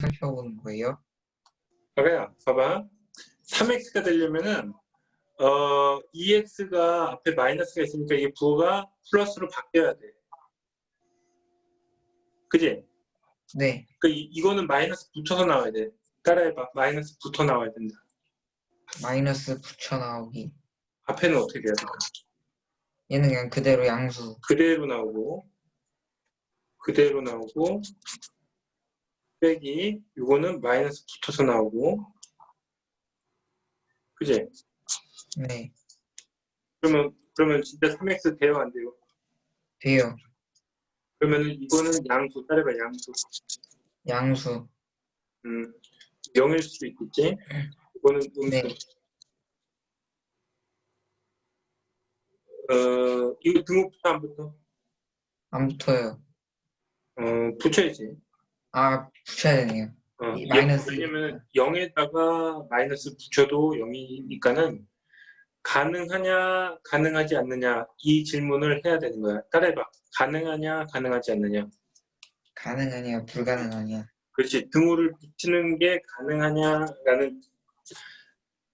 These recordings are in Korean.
살펴보는 거예요? 아가야, 봐봐. 3x가 되려면은 어 2x가 앞에 마이너스가 있으니까 이게 부호가 플러스로 바뀌어야 돼. 그지? 네. 그 이, 이거는 마이너스 붙어서 나와야 돼. 따라해봐. 마이너스 붙어 나와야 된다. 마이너스 붙여 나오기. 앞에는 어떻게 돼야 될까? 얘는 그냥 그대로 양수. 그대로 나오고 그대로 나오고 빼기 이거는 마이너스 붙어서 나오고 그지? 네. 그러면 그러면 진짜 3x 돼요 안 돼요? 돼요. 그러면은 이거는 양수 따라해봐 양수 양수. 음 0일 수도 있겠지? 이거는 음수 네. 어 이거 등호부터 안 붙어? 안 붙어요. 어 붙여야지 아, 붙여야 되네요. 어, 이 마이너스. 왜냐면 0에다가 마이너스 붙여도 0이니까는 가능하냐 가능하지 않느냐 이 질문을 해야 되는 거야 따라해봐 가능하냐 가능하지 않느냐 가능하냐, 불가능하냐. 그렇지 등호를 붙이는 게 가능하냐라는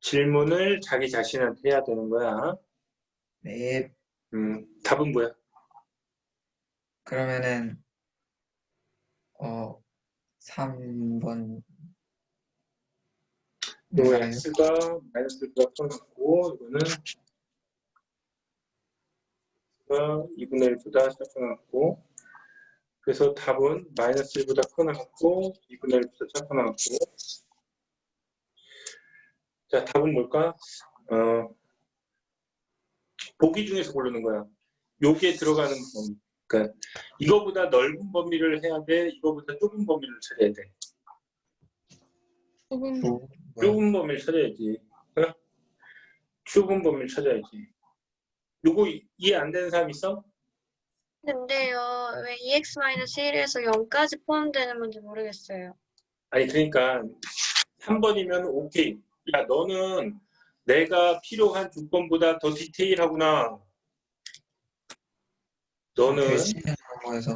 질문을 자기 자신한테 해야 되는 거야 네. 음, 답은 뭐야? 그러면은, 어, 3번. 요 x가 마이너스가 써놨고 이거는 x가 2분의 1보다 작아놨고 그래서 답은 마이너스 1보다 커나갔고 2분의 1보다 작아나갔고 자 답은 뭘까? 어, 보기 중에서 고르는 거야 요게 들어가는 범위 그러니까 이거보다 넓은 범위를 해야 돼 이거보다 좁은 범위를 찾아야 돼 뭐, 좁은 범위를 찾아야지. 어? 좁은 범위를 찾아야지. 요거 이- 이해 안 되는 사람 있어? 근데요 왜 E 2x-1에서 0까지 포함되는 건지 모르겠어요. 아니 그러니까 3번이면 오케이. 야 너는 내가 필요한 조건보다 더 디테일하구나. 너는.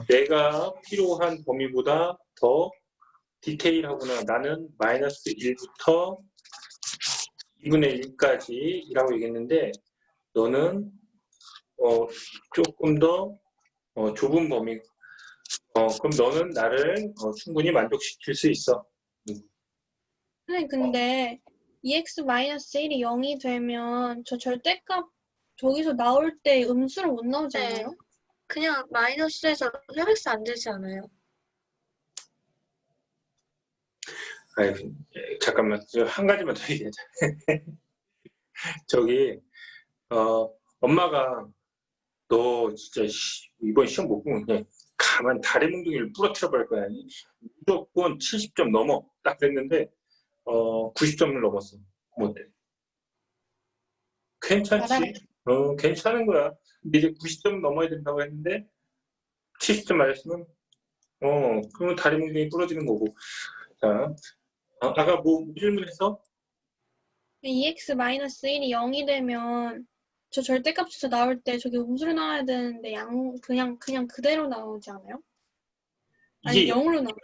내가 필요한 범위보다 더 디테일하구나. 나는 마이너스 1부터 2분의 1까지 라고 얘기했는데 너는 어, 조금 더 어, 좁은 범위. 어, 그럼 너는 나를 어, 충분히 만족시킬 수 있어. 선생님 근데 E 2x-1이 0이 되면 저 절대값 저기서 나올 때 음수로 못 나오지 네. 그냥 마이너스에서 혈액스 안 되지 않아요? 아이, 잠깐만 저한 가지만 더 얘기하자. 저기 어, 엄마가 너 진짜 씨, 이번 시험 못 보면 그냥 가만 다리 몽둥이를 부러뜨려 버릴 거야. 무조건 70점 넘어. 딱 그랬는데 어, 90점을 넘었어. 못해. 괜찮지? 어, 괜찮은 거야. 근데 이제 90점 넘어야 된다고 했는데 70점 맞았으면 어, 그러면 다리 몽둥이 부러지는 거고. 자, 아, 아까 뭐 질문했어? E 2x-1이 0이 되면 저 절대값에서 나올 때 저기 음수로 나와야 되는데 양 그냥 그냥 그대로 나오지 않아요? 아니 이게 0으로 나와.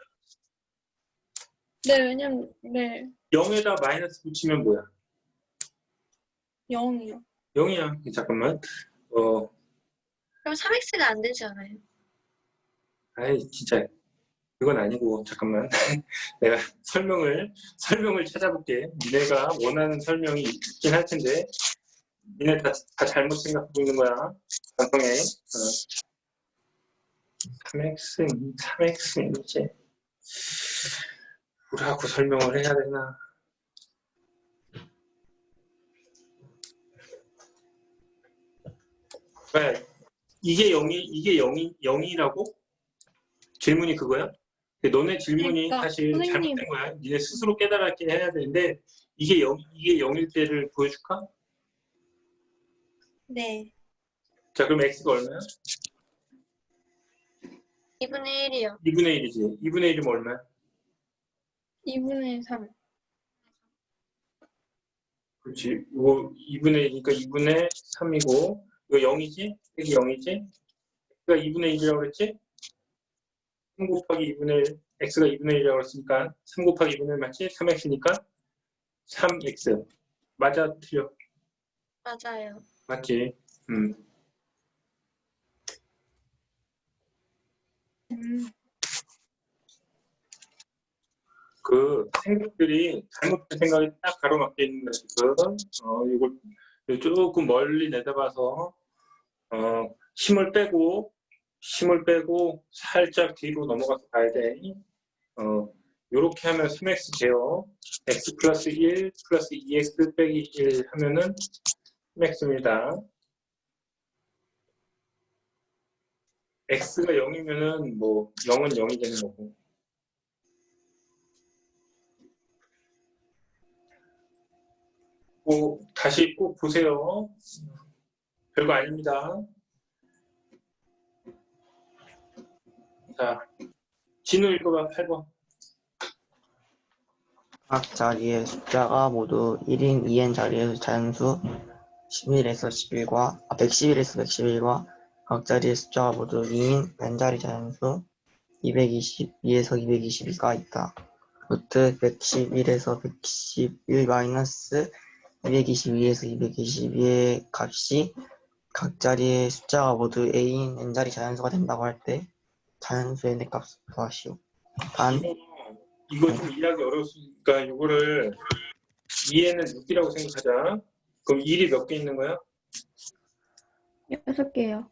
네 왜냐면 네 0에다 마이너스 붙이면 뭐야? 0이요. 0이야. 잠깐만. 어, 그럼 3x가 안 되지 않아요? 아이, 진짜. 이건 아니고, 잠깐만. 내가 설명을, 설명을 찾아볼게. 니네가 원하는 설명이 있긴 할 텐데, 니네 다, 다 잘못 생각하고 있는 거야. 방송에. 어. 3x, 3x, 이제. 뭐라고 설명을 해야 되나. 왜? 이게 0이, 이게 0이, 0이라고? 질문이 그거야? 너네 질문이 그러니까 사실 선생님. 잘못된 거야. 니네 스스로 깨달았긴 해야 되는데, 이게 0, 이게 0일 때를 보여줄까? 네. 자, 그럼 x가 얼마야? 2분의 1이요. 2분의 1이지. 2분의 1이면 얼마야? 2분의 3. 그렇지. 이거 2분의 1이니까 2분의 3이고, 이거 0이지? 이게 0이지? 그러니까 2분의 1이라고 그랬지? 3 곱하기 2분의 1, x가 2분의 1이라고 했으니까 3 곱하기 2분의 1 맞지? 3x니까 3x. 맞아, 틀려. 맞아요. 맞지? 음. 음, 그 생각들이 잘못된 생각이 딱 가로막혀 있는 거야 지금. 어, 이걸 조금 멀리 내다봐서 어, 힘을 빼고 힘을 빼고 살짝 뒤로 넘어가서 가야 돼. 어, 요렇게 하면 3x 제요. x 플러스 1 플러스 2x 빼기 1 하면은 3x입니다. x가 0이면은 뭐 0은 0이 되는 거고. 꼭 다시 꼭 보세요. 별거 아닙니다. 자, 진우 읽어봐, 8번. 각 자리의 숫자가 모두 1인 2n 자리의 자연수 11에서 11과 아, 111에서 111과 각 자리의 숫자가 모두 2인 n 자리 자연수 222에서 222가 있다. 루트 111에서 111 마이너스 222에서 222의 값이 각 자리의 숫자가 모두 a인 n 자리 자연수가 된다고 할 때 자연수의 내 값을 구하시오. 단 이거 좀 이해하기 어려웠으니까 이거를 2에는 6이라고 생각하자. 그럼 1이 몇 개 있는 거야? 여섯 개요.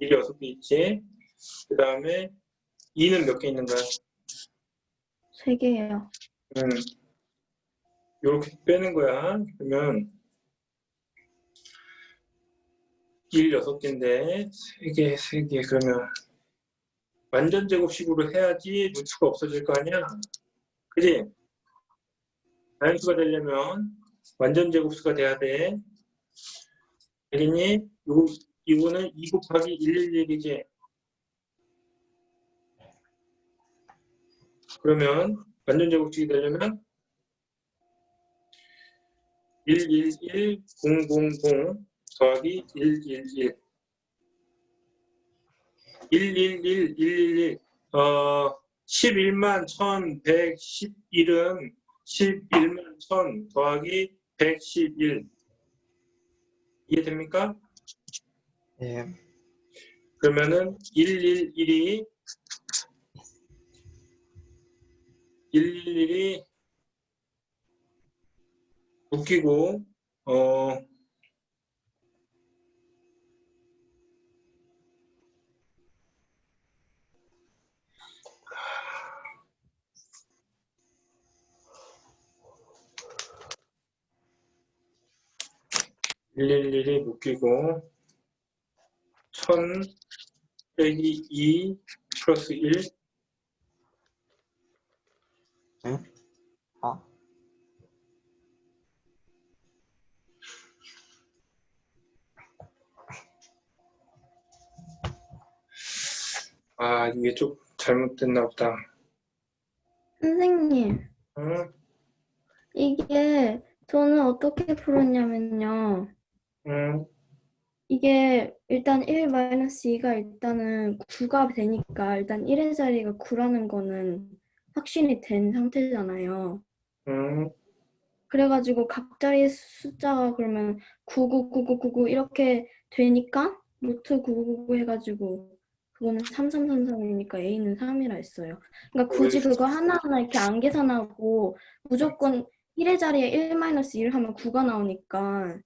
1이 6개 있지. 그 다음에 2는 몇 개 있는 거야? 세 개요. 음, 이렇게 빼는 거야. 그러면 1 6개인데 3개, 3개 그러면 완전 제곱식으로 해야지 루트가 없어질 거 아니야? 그지? 자연수가 되려면 완전 제곱수가 돼야 돼. 알겠니? 요, 이거는 2 곱하기 111이지? 그러면 완전 제곱식이 되려면 111 000 더하기 111 111 111 어 11만 1111은 11만 1000 더하기 111 이해됩니까? 예, 그러면은 111이 111이 웃기고 어 111이 묶이고 1000 빼기 2 플러스 1 아, 아 이게 좀 잘못됐나 보다. 선생님, 응? 이게 저는 어떻게 풀었냐면요. 응? 이게 일단 1-2가 일단은 9가 되니까 일단 1의 자리가 9라는 거는 확신이 된 상태잖아요. 응? 그래가지고 각 자리의 숫자가 그러면 999999 이렇게 되니까 루트 9999 해가지고 그거는 3333이니까 A는 3이라 했어요. 그러니까 굳이 그거 하나하나 이렇게 안 계산하고 무조건 1의 자리에 1-1 하면 9가 나오니까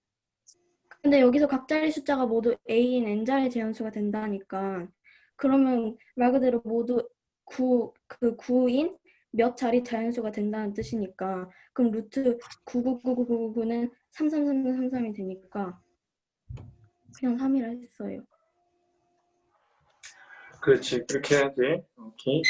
근데 여기서 각 자리 숫자가 모두 A인 N자리 재현수가 된다니까. 그러면 말 그대로 모두 9, 그 9인 몇 자리 자연수가 된다는 뜻이니까. 그럼 루트 9999999는 333333이 되니까 그냥 3이라 했어요. 그렇지. 그렇게 해야지. 오케이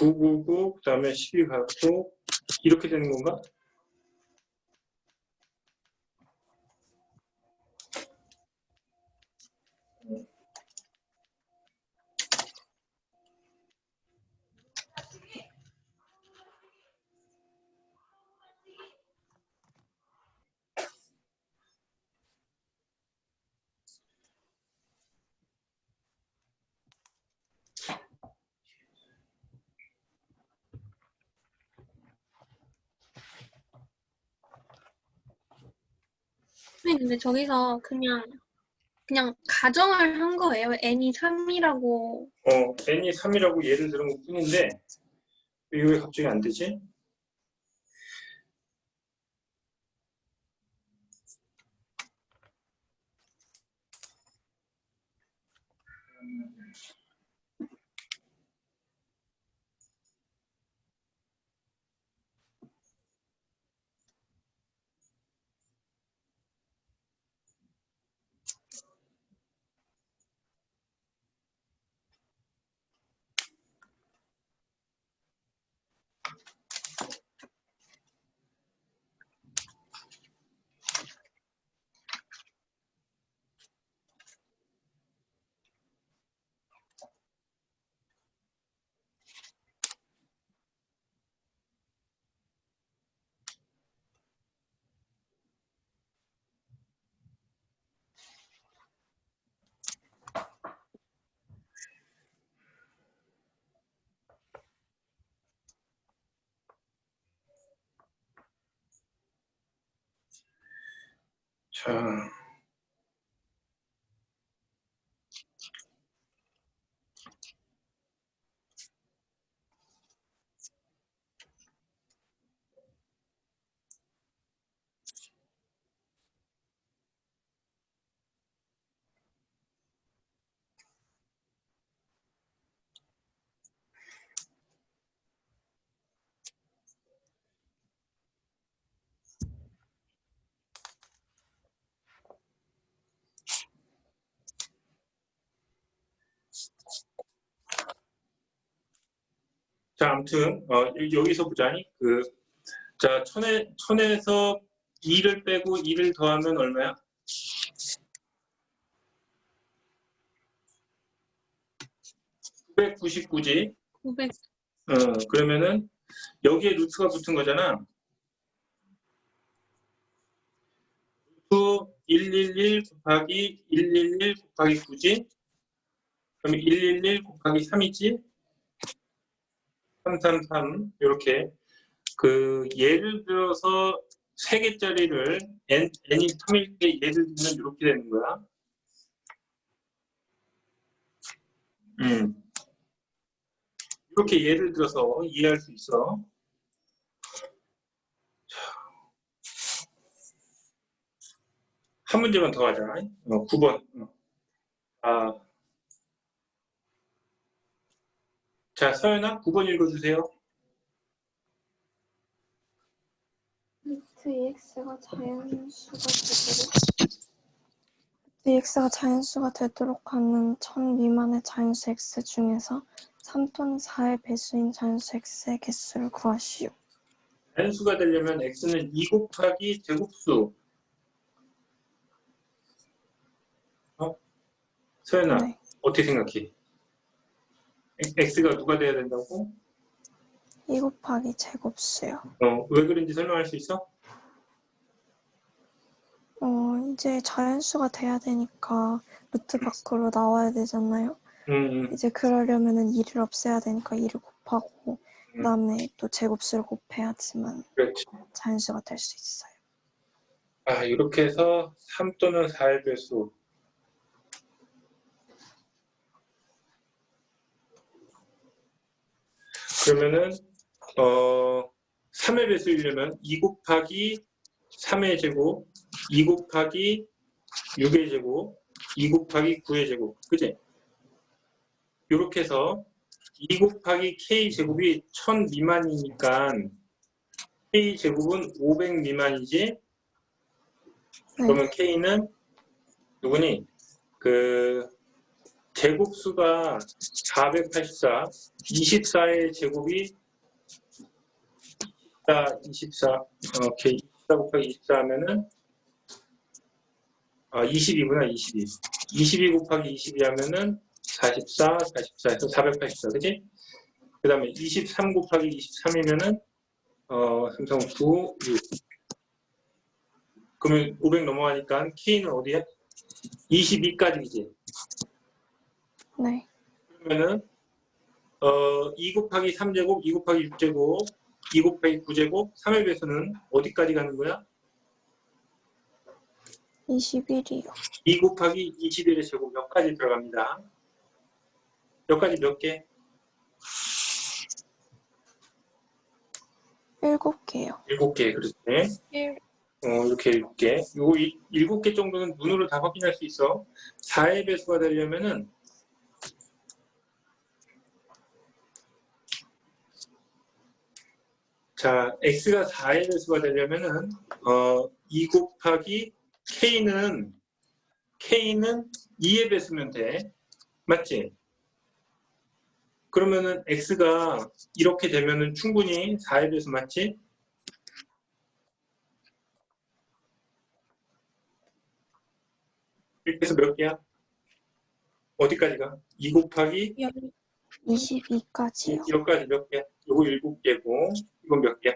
999 그다음에 12 갖고 이렇게 되는 건가? 근데 저기서 그냥 그냥 가정을 한 거예요. n이 3이라고. 어, n이 3이라고 예를 들은 것 뿐인데 왜 갑자기 안 되지? 자, 자, 아무튼 어, 여- 여기서 보자니 그, 자, 천에 천에서 2를 빼고 2를 더하면 얼마야? 999지. 900. 어, 그러면은 여기에 루트가 붙은 거잖아. 루트 111 곱하기 111 곱하기 9지. 그럼 111 곱하기 3이지. 333 이렇게 그 예를 들어서 세 개짜리를 n n이 3일 때 예를 들면 이렇게 되는 거야. 음. 이렇게 예를 들어서 이해할 수 있어. 한 문제만 더 하자. 어, 9번. 어. 아. 자, 서연아, 9번 읽어주세요. 루트 2x가 자연수가 되도록 루트 2x가 자연수가 되도록 하는 1000 미만의 자연수 x 중에서 3 또는 4의 배수인 자연수 x의 개수를 구하시오. 단수가 되려면 x는 2 곱하기 제곱수. 어? 서연아, 네. 어떻게 생각해? X가 누가 돼야 된다고? 2 곱하기 제곱수요. 어, 왜 그런지 설명할 수 있어? 어, 이제 자연수가 돼야 되니까 루트 밖으로 나와야 되잖아요. 음, 음, 이제 그러려면은 2를 없애야 되니까 2를 곱하고 음. 그다음에 또 제곱수를 곱해야지만 그렇지. 자연수가 될 수 있어요. 아, 이렇게 해서 3 또는 4의 배수. 그러면은 어 3의 배수이려면 2 곱하기 3의 제곱, 2 곱하기 6의 제곱, 2 곱하기 9의 제곱. 그지? 이렇게 해서 2 곱하기 k 제곱이 1000 미만이니까 k 제곱은 500 미만이지? 네. 그러면 K는 누구니? 그 제곱수가 484, 24의 제곱이 24, 24, 오케이, 24 곱하기 24 하면은 아, 22구나, 22. 22 곱하기 22 하면은 44, 44에서 484, 그지? 그 다음에 23 곱하기 23이면은 어, 삼성 9, 6. 그러면 500 넘어가니까 K는 어디야? 22까지이지. 네. 그러면은 어, 2 곱하기 3제곱, 2 곱하기 6제곱, 2 곱하기 9제곱, 3의 배수는 어디까지 가는 거야? 21이요. 2 곱하기 21의 제곱 몇 가지 들어갑니다. 몇 가지 몇 개? 7개요. 7개 그렇지. 일. 어, 이렇게 7개. 요거 7개 정도는 눈으로 다 확인할 수 있어. 4의 배수가 되려면은 자, x가 4의 배수가 되려면은 어, 2 곱하기 k는 k는 2의 배수면 돼. 맞지? 그러면은 x가 이렇게 되면은 충분히 4의 배수 맞지? 이렇게 해서 몇 개야? 어디까지가? 2 곱하기 열, 22까지요. 여기까지 몇 개야? 요거 7개고 이건 몇 개야?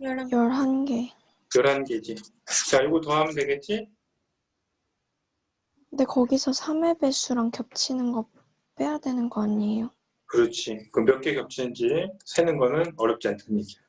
열한. 11개. 11개지. 자, 이거 더하면 되겠지? 근데 거기서 3의 배수랑 겹치는 거 빼야 되는 거 아니에요? 그렇지. 그럼 몇 개 겹치는지 세는 거는 어렵지 않다는 얘기야.